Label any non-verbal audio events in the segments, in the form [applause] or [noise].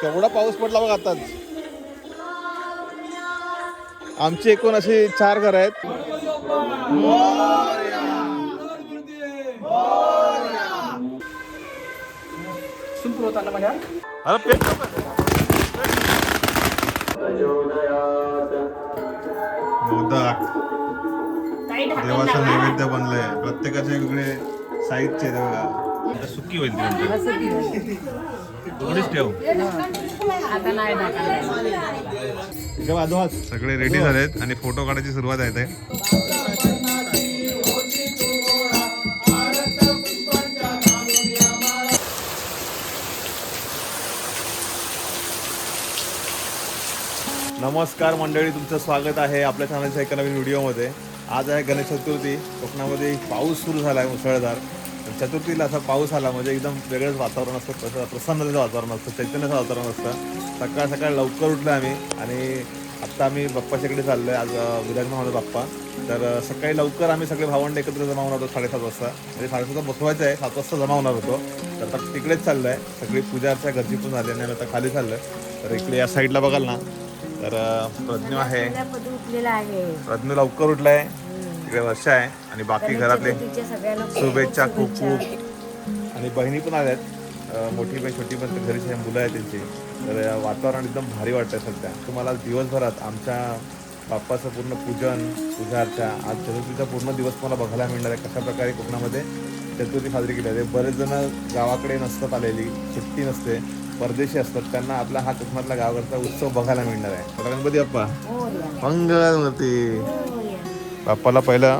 केवढा पाऊस पडला बघ आताच. आमची एकूण अशी चार घर आहेत. मोदक. देवाचं नैवेद्य बनलंय. प्रत्येकाचे वेगळे साहित्य देवा सुखी सुकी होईल थोडीच ठेव. आता नाही सगळे रेडी झालेत आणि फोटो काढायची सुरुवात आहे ते नमस्कार मंडळी तुमचं स्वागत आहे आपल्या चॅनलच्या एका नवीन व्हिडिओमध्ये आज आहे गणेश चतुर्थी. कोकणामध्ये पाऊस सुरू झाला आहे मुसळधार. चतुर्थीला असा पाऊस आला म्हणजे एकदम वेगळंच वातावरण असतं प्रस- प्रसन्नतेचं वातावरण असतं चैतन्याचं वातावरण असतं. सकाळ सकाळ लवकर उठलो आम्ही आणि आत्ता आम्ही बाप्पाच्याकडे चाललो आहे आज अं, विराजमान बाप्पा. तर सकाळी लवकर आम्ही सगळे भावंड एकत्र जमा होणार होतो साडेसात वाजता. म्हणजे साडेसात बसवायचं आहे सात वाजता जमा होणार होतो. तर आता तिकडेच चाललो आहे सगळी पूजा अर्चा घरची पण झाली आणि आता खाली चाललो आहे तर इकडे या साईडला बघाल ना तर प्रज्ञू आहे. आहे. प्रज्ञू लवकर उठलाय. तिकडे वर्षा आहे आणि बाकी घरातले शुभेच्छा खूप. खूप आणि बहिणी पण आल्यात. अं, मोठी बहीण छोटी पण घरी जे मुलं आहेत त्यांची. तर वातावरण एकदम भारी वाटतंय सध्या. तुम्हाला दिवसभरात आमच्या बाप्पाचं पूर्ण पूजन पूजा अर्चा आज चतुर्थीचा पूर्ण दिवस मला बघायला मिळणार आहे. कशा प्रकारे कोकणामध्ये चतुर्थी साजरी केली जाते. बरेच जण गावाकडे नसतात आलेली सुट्टी नसते परदेशी असतात. त्यांना आपला हा कोकणातला गावाकडचा उत्सव बघायला मिळणार आहे. गणपती बाप्पा. मोरया. बाप्पाला पहिला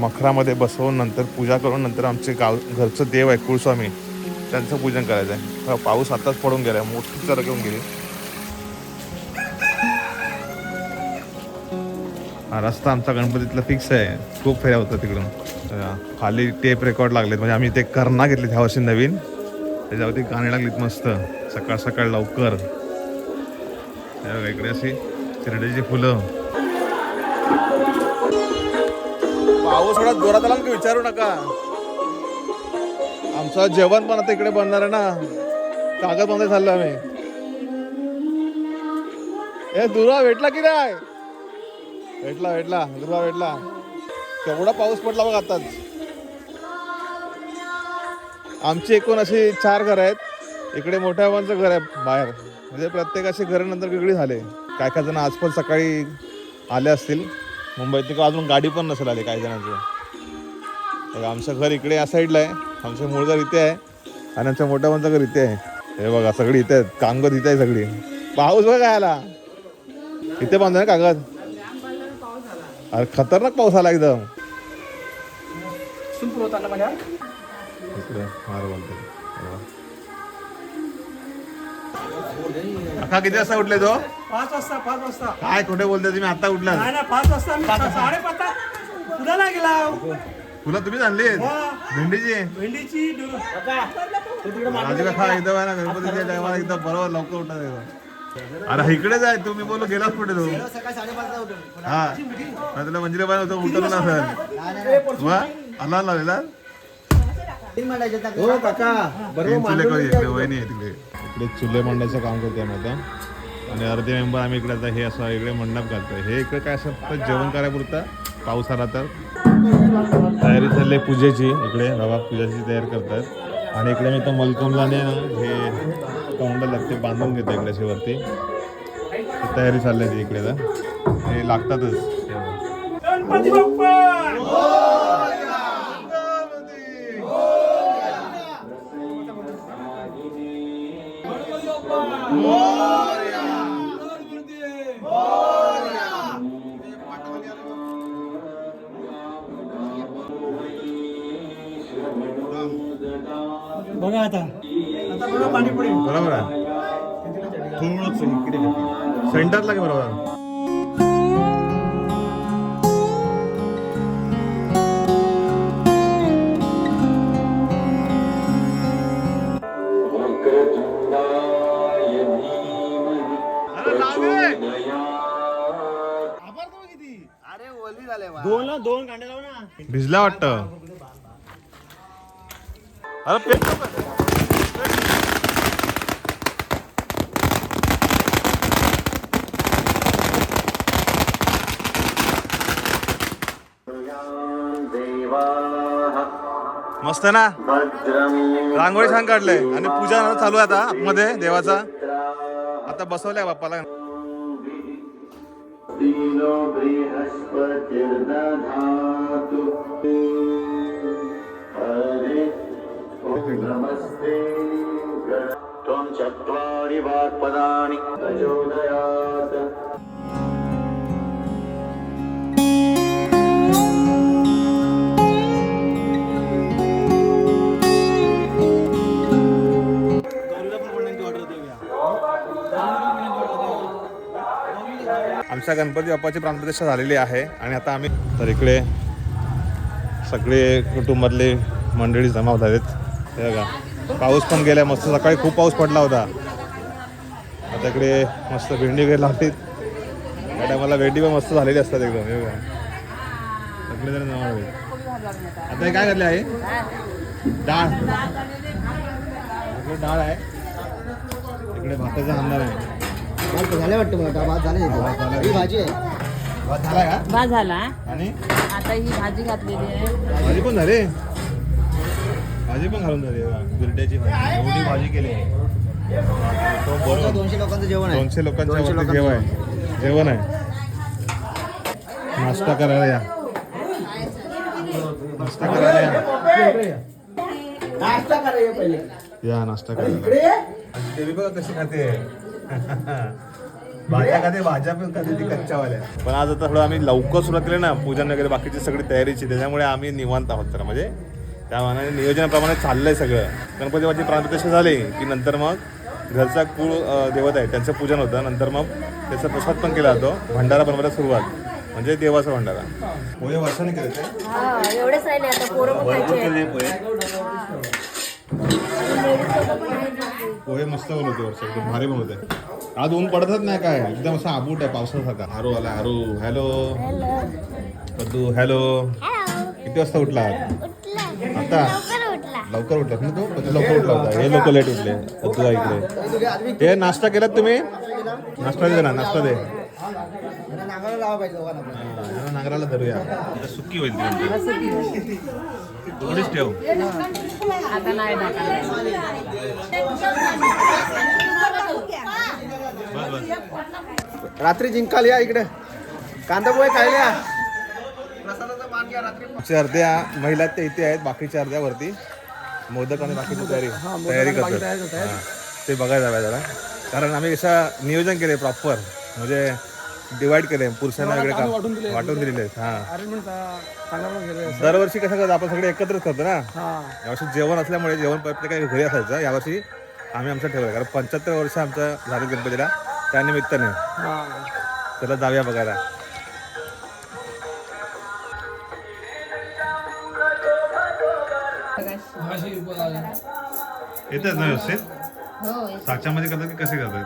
मखरामध्ये बसवून नंतर पूजा करून नंतर आमचे गाव घरचं देव आहे कुळस्वामी त्यांचं पूजन करायचं आहे. पाऊस आताच पडून गेला आहे मोठी चरक येऊन गेली. हा रस्ता आमचा गणपतीतला फिक्स आहे. खूप फेऱ्या होतं तिकडून. खाली टेप रेकॉर्ड लागलेत. म्हणजे आम्ही ते करणा घेतले ह्या वर्षी नवीन. त्याच्यावरती गाणी लागलीत मस्त. सकाळ सकाळ लवकर. हे इकडे अशी शिर्डीची फुलं. पाऊस थोडा जोरात आला की विचारू नका. आमचं जेवण पण आता इकडे बनणार आहे ना. कागद बंद चाललो आम्ही. ए दुर्वा भेटला की नाही? भेटला भेटला दुर्वा भेटला. केवढा पाऊस पडला बघ आताच. आमची एकूण अशी चार घर आहेत. इकडे मोठ्या बाबांचं घर आहे बाहेर. म्हणजे प्रत्येकाची घरं नंतर वेगळी झाले. काय काय जण आज पण सकाळी आले असतील. मुंबईत अजून गाडी पण नसेल आली काही जणांची. बघा, आमचं घर इकडे या साईडला आहे. आमचं मूळ घर इथे आहे. आणि आमच्या मोठ्या बाबांचं घर इथे आहे. हे बघा सगळी इथे आहेत. कामगत इथे आहे सगळी. पाऊस बघा आला इथे बांधलं ना कागद? अरे खतरनाक पाऊस आला एकदम. अख्खा किती वाजता उठले तो? पाच वाजता पाच वाजता. काय कुठे बोलते तुम्ही? आता उठला नाही ना पाच वाजता मी साडेपाच गेला तुला तुम्ही आणली भेंडीची? भेंडीची खा एकदम आहे ना गणपतीच्या टायमाला एकदम बरोबर लवकर आहे अरे इकडेच आहे तुम्ही बोलू गेलाच कुठे तू? हा. नाही तुला मंजिरा बाय होतं उठवलं नसेल वा आला लावलेला हो काका. तीन चुले करू इकडे वहिनी आहे तिकडे. इकडे चुले मांडायचं काम करते आम्ही आता. आणि अर्धे मेंबर आम्ही इकडे आता हे असं इकडे मंडप घालतोय हे इकडे काय असं फक्त जेवण करायपुरतं पाऊस आला तर तयारी चालली आहे पूजेची इकडे बाबा पूजेची तयारी करतात आणि इकडे मी तो मलकोमलाने ना हे तोंड लागते बांधून घेतो इकडे वरती तयारी चालली आहे ती इकडे तर हे लागतातच गणपती बघा आता. आता बघा पाणी पडेल बरोबर आहे. थोडंच इकडे सेंटरला की बरोबर. दोन ना दोन कांडे लाव. ना भिजला वाटतं. अरे पेट मस्त ना? रांगोळी छान काढले आणि पूजा चालू आहे आता मध्ये देवाचा. आता बसवल्या बाप्पाला. बृहस्पती नमस्ते। त्वं चत्वारि वाक्पदानि। प्रचोदयात्। आमच्या गणपती बाप्पाची प्राणप्रतिष्ठा झालेली आहे आणि आता आम्ही तर इकडे सगळे कुटुंबातले मंडळी जमा होत आहेत हे बघा पाऊस पण गेला मस्त सकाळी खूप पाऊस पडला होता. आता इकडे मस्त भेंडी वगैरे लावलीत. त्या टायमाला भेंडी पण मस्त झालेली असतात एकदम हे बघा. सगळे जण जमा होते आता हे काय करले आहे डाळ. इकडे डाळ आहे. इकडे भाताचा अंदाज आहे. भात झाले वाटतं मला भात झाले भात. ही भाजी आहे. भात झाला का? बा झाला. आणि? आता ही भाजी घातलेली आहे. भाजी पण झाली? भाजी पण घालून झाली. बिरड्याची भाजी. एवढी भाजी केली. तो बरोबर दोनशे लोकांचं जेवण आहे. दोनशे लोकांचं जेवण आहे. जेवण आहे. नाश्ता करायला या. नाश्ता करायला या. नाश्ता करायला पहिले. या नाश्ता करायला. आणि देवी बघा कशी खाते. भाज्या खाते भाज्या पण खाते ती कच्च्यावाल्या. पण आज आता थोडं आम्ही लवकर सुरुवात केली ना पूजन वगैरे बाकीची सगळी तयारीची त्याच्यामुळे आम्ही निवांत आहोत तर म्हणजे त्या मानाने नियोजनाप्रमाणे चाललंय सगळं. गणपती बाबाची प्राणप्रतिष्ठा झाली की नंतर मग घरचा कुळ देवत आहे त्यांचं पूजन होतं. नंतर मग त्याचा प्रसाद पण केला जातो. भंडारा बनवायला सुरुवात. म्हणजे देवाचा भंडारा. पोहे वर्षाने केले ते हा एवढेच राहिले. आता पोहे? पोहे मस्त बनवते वर्ष एकदम भारी बनवते आज ऊन पडतच नाही काय? एकदम असा आबूट आहे पावसासारखा आरू आला आरू हॅलो. पद्दू हॅलो. किती वाजता उठला आता लवकर उठलात ना तू पद्दू लवकर उठला होता. हे लोक लेट उठले. आहे इकडे. हे नाश्ता केलात तुम्ही? नाश्ता दे ना नाश्ता दे. हा, नांगराला धरूया. सुक्की होईल ती. थोडीच ठेव. आता नाही रात्री जिंकाल या इकडे. कांदा पोहे खायला या प्रसादाचा मान घ्या रात्री आमच्या अर्ध्या महिला त्या इथे आहेत बाकीच्या अर्ध्या वरती मोदक आणि बाकीची तयारी. तयारी करतात हा. ते बघायला जाऊया जरा. कारण आम्ही असं नियोजन केले प्रॉपर म्हणजे डिवाइड केले पुरुषांना वेगळे काम. वाटून दिलेले. आहेत हा. दरवर्षी कसं करतो आपण सगळे एकत्रच करतो ना? यावर्षी जेवण असल्यामुळे जेवण प्रत्येकाच्या घरी असायचं. यावर्षी आम्ही आमचं ठेवलं कारण पंच्याहत्तर वर्ष आमचं झालं गणपतीला. त्यानिमित्ताने त्याला जाऊया बघायला. येतात ना व्यवस्थित? साच्यामध्ये करतात की कसे करतात?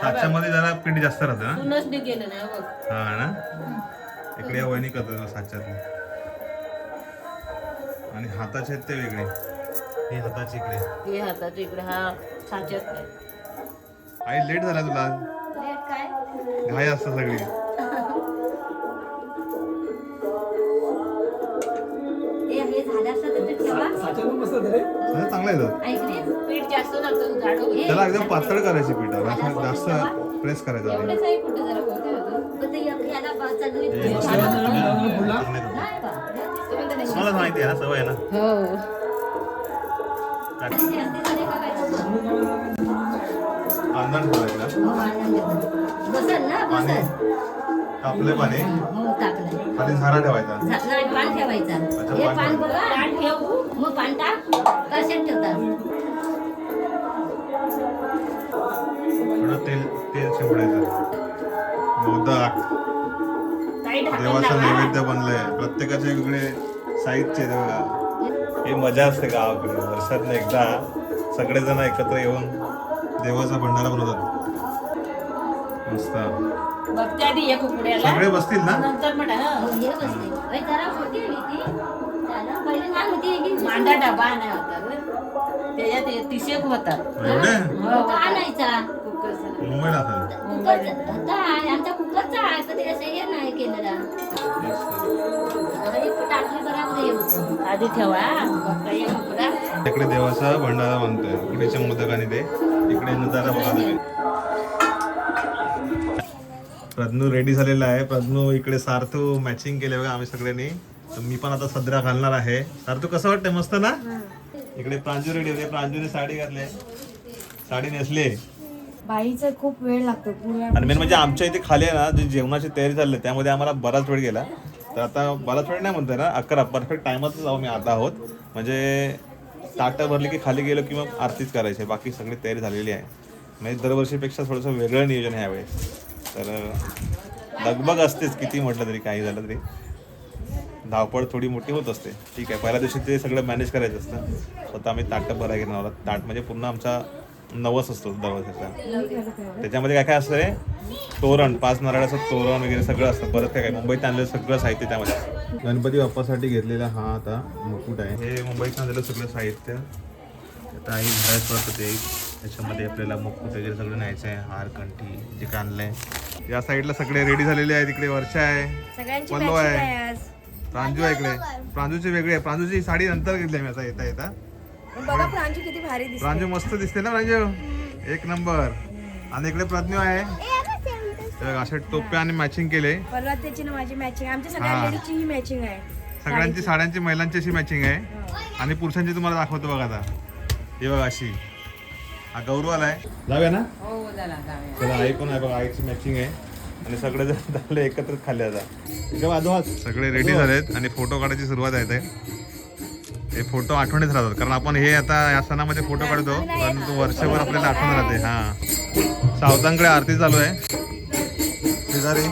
साच्यामध्ये जरा पीठ जास्त राहतं ना? बघ. हा ना? इकडे या वहिनी करतात साच्यात आणि हाताचे आहेत ते वेगळे. ही हाताची इकडे. हातात इकडे हा साच्यात नाही. आई लेट झाला तुला. घाई असतं सगळं. एकदम पातळ करायची पीठ. असं जास्त प्रेस करायचं हे. मला माहिती सवय ना? हो. ठेवायचा बसल ना पाणी तापले पाणी? हो खाली झारा ठेवायचा? नाही पान ठेवायचा. हे पान पान बघा पान ठेवू मग पान टाक कशात ठेवतात? थोडं तेल तेल शिवडायचं मोदक देवाचं नैवेद्य बनलंय. प्रत्येकाचे वेगळे साहित्य बघा ही मजा असते गावाकडे. वर्षात एकदा सगळेजण एकत्र येऊन देवाचा भंडारा बनवतात. मस्त. सगळे बसतील ना? हो, हे ही ही मांडा डबा नाही होता. त्याच्यात हे तिशेक होतात. एवढे? तो आणायचा. कुकरचा मुंबईला असेल कुकरचा होता आमचा कुकरचा आहे पण ते असं हे नाही केलेला. हे टाकली बरोबर हे होतं आधी ठेवा. मग काही कुकरात इकडे देवाचा भंडारा मानतोय इकडेच्या मोदकाने ते. इकडे नजारा बघा तुम्ही. प्रज्ञू रेडी झालेला आहे. प्रज्ञू इकडे सार्थू मॅचिंग केले बघा आम्ही सगळ्यांनी. तर मी पण आता सदरा घालणार आहे. सार्थू कसं वाटतंय? मस्त ना? इकडे प्रांजू रेडी होते. प्रांजूने साडी घातली. साडी नेसली. बाईचा खूप वेळ लागतो. आणि मेन म्हणजे आमच्या इथे खाली आहे ना जी जेवणाची तयारी चालली त्यामध्ये आम्हाला बराच वेळ गेला. तर आता बराच वेळ नाही म्हणतोय ना अकरा परफेक्ट टायमातच जाऊ मी आता आहोत. म्हणजे ताटं भरली की खाली गेलो की मग आरतीच करायची. बाकी सगळी तयारी झालेली आहे. म्हणजे दरवर्षीपेक्षा थोडंसं वेगळं नियोजन आहे यावेळेस. तर अं, लगबग असतेच किती म्हटलं तरी काही झालं तरी. धावपळ थोडी मोठी होत असते. ठीक आहे. पहिल्या दिवशी ते सगळं मॅनेज करायचं असतं. स्वतः आम्ही ताटं भरायला घेणार आहोत. ताट म्हणजे पूर्ण आमचा नवस असतो दरवर्षीचा त्याच्यामध्ये काय काय असतंय तोरण पाच नारळाचं तोरण वगैरे सगळं असतं. परत काय काय? मुंबईत आणलेलं सगळं साहित्य त्यामध्ये असतं. गणपती बाप्पासाठी घेतलेला हा आता मुकुट आहे. हे मुंबईत आणलेलं सगळं साहित्य. आता आई घरात परत येईल त्याच्यामध्ये आपल्याला मुकुट वगैरे सगळं न्यायचं आहे. हार कंठी जे काय आणलंय. या साईडला सगळे रेडी झालेले आहेत. इकडे वर्षा आहे. सगळ्यांची पल्लो आहे. आहे आज. प्रांजू आहे इकडे. प्रांजूची वेगळी आहे. प्रांजूची साडी नंतर घेतली मी आता येता येता. बघा प्रांजू किती भारी दिसते प्रांजू मस्त दिसते ना प्रांजू? एक नंबर. आणि इकडे प्रज्ञू आहे. तर अशा टोप्या आणि मॅचिंग केले. परवा त्याची ना माझी मॅचिंग आमच्या हा. सगळ्या लेडीजची ही मॅचिंग आहे. सगळ्यांची साड्यांची महिलांची अशी मॅचिंग आहे. आणि पुरुषांची तुम्हाला दाखवतो बघा आता. हे बघा अशी. हा गौरव आलाय जाऊया ना? चला आई पण आहे बघा आईची मॅचिंग आहे. आणि सगळे जण [laughs] झाले एकत्र खाल्ले आता. सगळे रेडी झालेत आणि फोटो काढायची सुरुवात आहे ते हे फोटो आठवणीत राहतात कारण आपण हे आता या सणामध्ये फोटो काढतो पण तो वर्षभर आपल्याला आठवण राहते. हा. सावतांकडे आरती चालू आहे. शेजारी.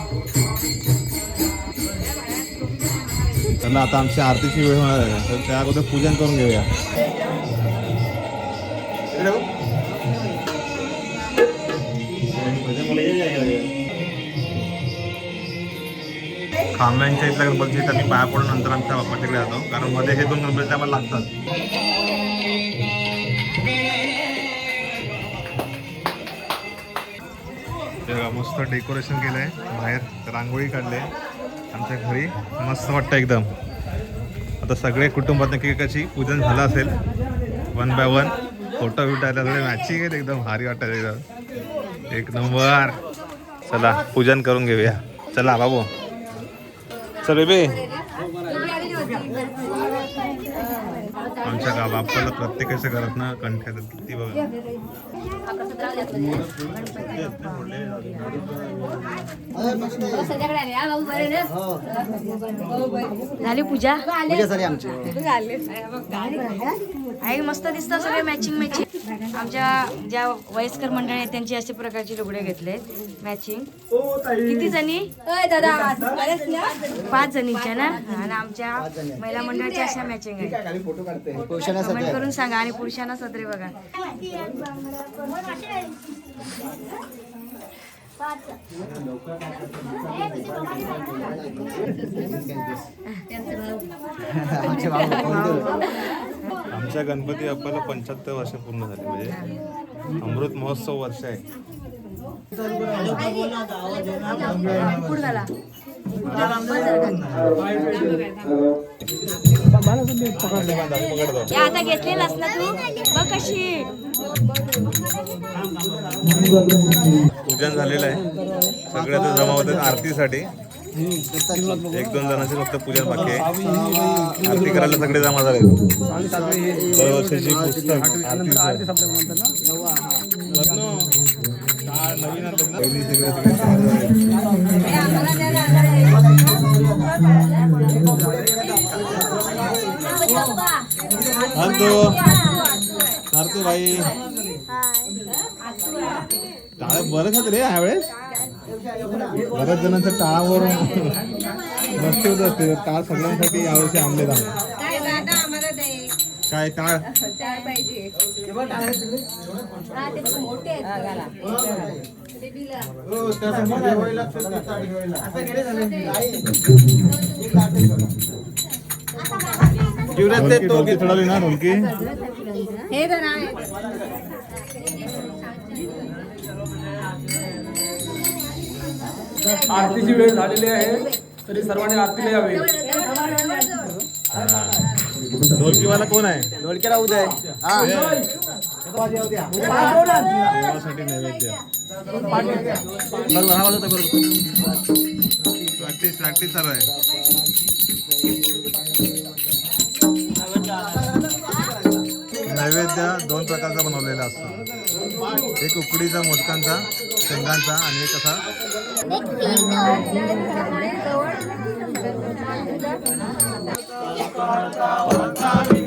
चला आता आमची आरतीची वेळ होणार आहे. तर त्या अगोदर पूजन करून घेऊया. खांब्यांच्या इथल्या गणपतीच्या इथं आम्ही पाया पडून नंतर आमच्या बाप्पाच्याकडे जातो. कारण मध्ये हे दोन गणपती आम्हाला लागतात. मस्त डेकोरेशन केलंय. बाहेर रांगोळी काढले आमच्या घरी मस्त वाटतं एकदम. आता सगळे कुटुंबात एकेकाची पूजन झालं असेल. वन बाय वन फोटो बिटो सगळे मॅचिंग आहेत एकदम. भारी वाटत एकदम. एक नंबर. चला पूजन करून घेऊया. चला बाबू. चल बेबे आमच्या गाव आपल्याला प्रत्येकाच्या घरात ना कंठ्यात किती बघा. झाली पूजा? आई मस्त दिसतात सगळे मॅचिंग मॅचिंग आमच्या ज्या वयस्कर मंडळी आहेत त्यांची अशा प्रकारचे लुगडे घेतले मॅचिंग किती जणी? पाच जणीच्या ना? आणि आमच्या महिला मंडळाच्या अशा मॅचिंग आहे कमेंट करून सांगा आणि पुरुषांना सदरे बघा. आमच्या गणपती बाप्पाला पंच्याहत्तर वर्ष पूर्ण झाले म्हणजे अमृत महोत्सव वर्ष आहे. ना तू? बघ कशी. पूजन झालेलं आहे. सगळे जमा होतात आरतीसाठी. एक दोन जणांचे फक्त पूजन बाकी आहे. आरती करायला सगळे जमा झाले दरवर्षीची पुस्तक नवीन पहिली सगळे झाले. आणतो सारतो भाई टाळ बरं खात रे ह्यावेळेस. बऱ्याच जणांच्या टाळावर नसते होत असते. टाळ सगळ्यांसाठी यावर्षी आणले काय टाळ? युवराज ते तो ढोलकी चढवली ना ढोलकी. आरतीची वेळ झालेली आहे तरी सर्वांनी आरतीला यावे. ढोलकीवाला कोण आहे? ढोलकी राहू दे हा देवासाठी नैवेद्य. बरोबर हा वाजवतो बरोबर प्रॅक्टिस प्रॅक्टिस चालू आहे. प्रकारचा बनवलेला असतो? एक उकडीचा मोदकांचा शेंगांचा आणि एक असा आमच्या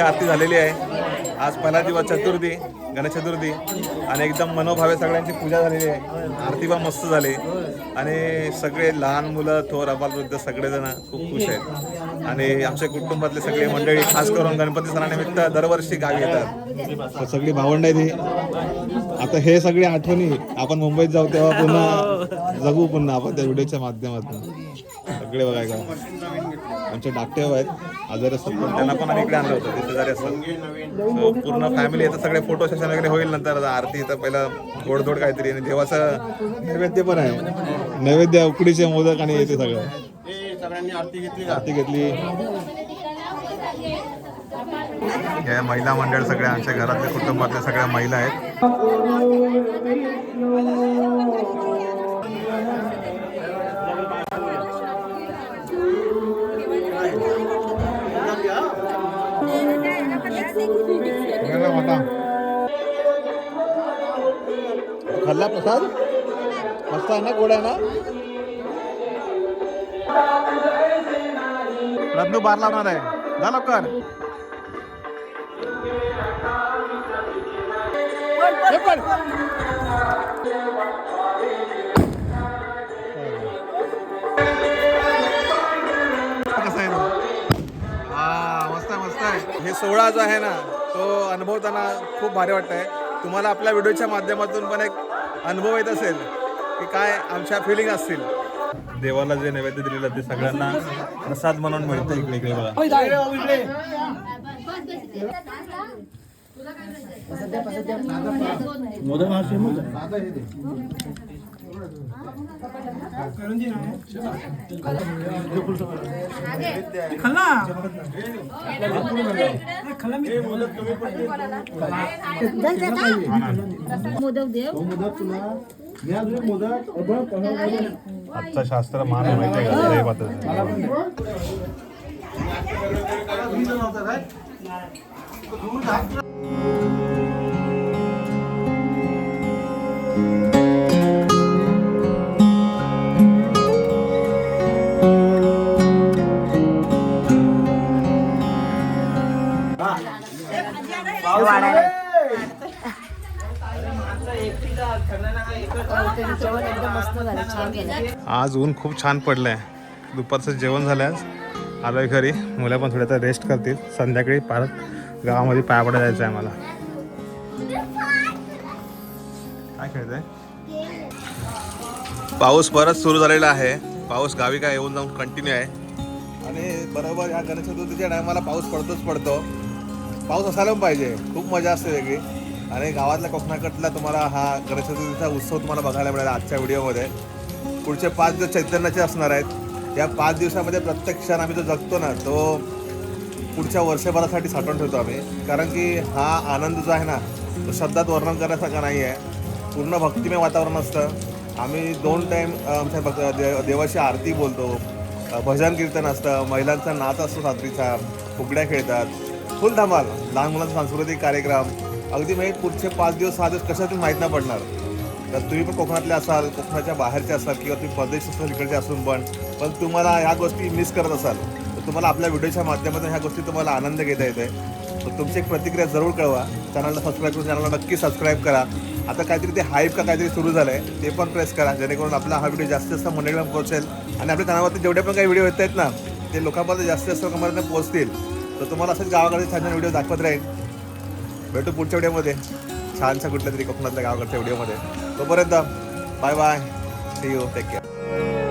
बाप्पाची आरती झालेली आहे. आज पहिला दिवस चतुर्थी गणेश चतुर्थी आणि एकदम मनोभावे सगळ्यांची पूजा झालेली आहे. आरती पण मस्त झाली. आणि सगळे लहान मुलं थोर अबालवृद्ध सगळेजण खूप खुश आहेत. आणि आमच्या कुटुंबातले सगळे मंडळी खास करून गणपती सणानिमित्त दरवर्षी गावी येतात. तर सगळी भावंड आहे ती आता हे सगळी आठवणी आपण मुंबईत जाऊ तेव्हा पुन्हा जगू पुन्हा आपण त्या व्हिडिओच्या माध्यमातून. सगळे बघाय का आमचे डाकटे आहेत आजारी असतात. पण त्यांना पण आम्ही इकडे आणलं होतं ते शेजारी असतात पूर्ण फॅमिली येतं सगळे फोटो सेशन वगैरे होईल नंतर. आता आरती तर पहिला गोडधोड काहीतरी आणि देवाचं नैवेद्य पण आहे. नैवेद्य उकडीचे मोदक आणि येते सगळं. सगळ्यांनी आरती घेतली आरती घेतली. हे महिला मंडळ सगळ्या आमच्या घरातल्या कुटुंबातल्या सगळ्या महिला आहेत. [laughs] खाल्ला प्रसाद? मस्त आहे ना गोड आहे ना? रत्नू बार लावणार आहे. जा लवकर. पण. हे सोहळा जो आहे ना तो अनुभवताना खूप भारी वाटत आहे तुम्हाला आपल्या व्हिडिओच्या माध्यमातून पण एक अनुभव येत असेल की काय आमच्या फिलिंग असतील. देवाला जे नैवेद्य दिलेलं ते सगळ्यांना प्रसाद म्हणून मिळतं इकडे इकडे बघा खाल्ला? मोदक देव. आजचा शास्त्र महान माहिती आहे आज ऊन खूप छान पडलंय. दुपारचं जेवण झालं आज. आलोय घरी. मुलं पण थोड्या तर रेस्ट करतील. संध्याकाळी परत गावामध्ये पाया पडा जायचं आहे मला काय खेळतंय? पाऊस परत सुरू झालेला आहे. पाऊस गावी काय येऊन जाऊन कंटिन्यू आहे. आणि बरोबर या गणेश चतुर्थीच्या टायमाला पाऊस पडतोच पडतो. पाऊस असायला पण पाहिजे. खूप मजा असते वेगळी. आणि गावातल्या कोकणाकडला तुम्हाला हा गणेश चतुर्थीचा उत्सव तुम्हाला बघायला मिळाला आजच्या व्हिडिओमध्ये पुढचे पाच दिवस चैतन्याचे असणार आहेत. या पाच दिवसामध्ये प्रत्येक क्षण आम्ही जो जगतो ना तो पुढच्या वर्षभरासाठी साठवून ठेवतो आम्ही. कारण की हा आनंद जो आहे ना तो शब्दात वर्णन करण्यासारखा नाही आहे. पूर्ण भक्तिमय वातावरण असतं. आम्ही दोन टाईम आमच्या भक्त दे देवाची आरती बोलतो. भजन कीर्तन असतं. महिलांचा नाच असतो साजरीचा फुगड्या खेळतात. फुल धमाल लहान मुलांचा सांस्कृतिक कार्यक्रम. अगदी म्हणजे पुढचे पाच दिवस सहा दिवस कशातून माहीत नाही पडणार. तर तुम्ही पण कोकणातले असाल कोकणाच्या बाहेरचे असाल किंवा तुम्ही परदेश असाल इकडचे असून पण पण तुम्हाला ह्या गोष्टी मिस करत असाल. तर तुम्हाला आपल्या व्हिडिओच्या माध्यमातून ह्या गोष्टी तुम्हाला आनंद घेता येते तर तुमची एक प्रतिक्रिया जरूर कळवा. चॅनलला सबस्क्राईब करून चॅनलला नक्की सबस्क्राईब करा. आता काहीतरी ते हाईप का काहीतरी सुरू झालं आहे ते पण प्रेस करा. जेणेकरून आपला हा व्हिडिओ जास्तीत जास्त मंडळीपर्यंत पोहोचेल. आणि आपल्या चॅनलवरती जेवढे पण काही व्हिडिओ येत आहेत ना ते लोकांपर्यंत जास्तीत जास्त लोकांपर्यंत पोहोचतील. तर तुम्हाला असंच गावाकडे छान छान व्हिडिओ दाखवत राहील भेटू पुढच्या व्हिडिओमध्ये छानसं कुठल्या तरी कोकणातल्या गावाकडच्या व्हिडिओमध्ये. तोपर्यंत bye bye see you take care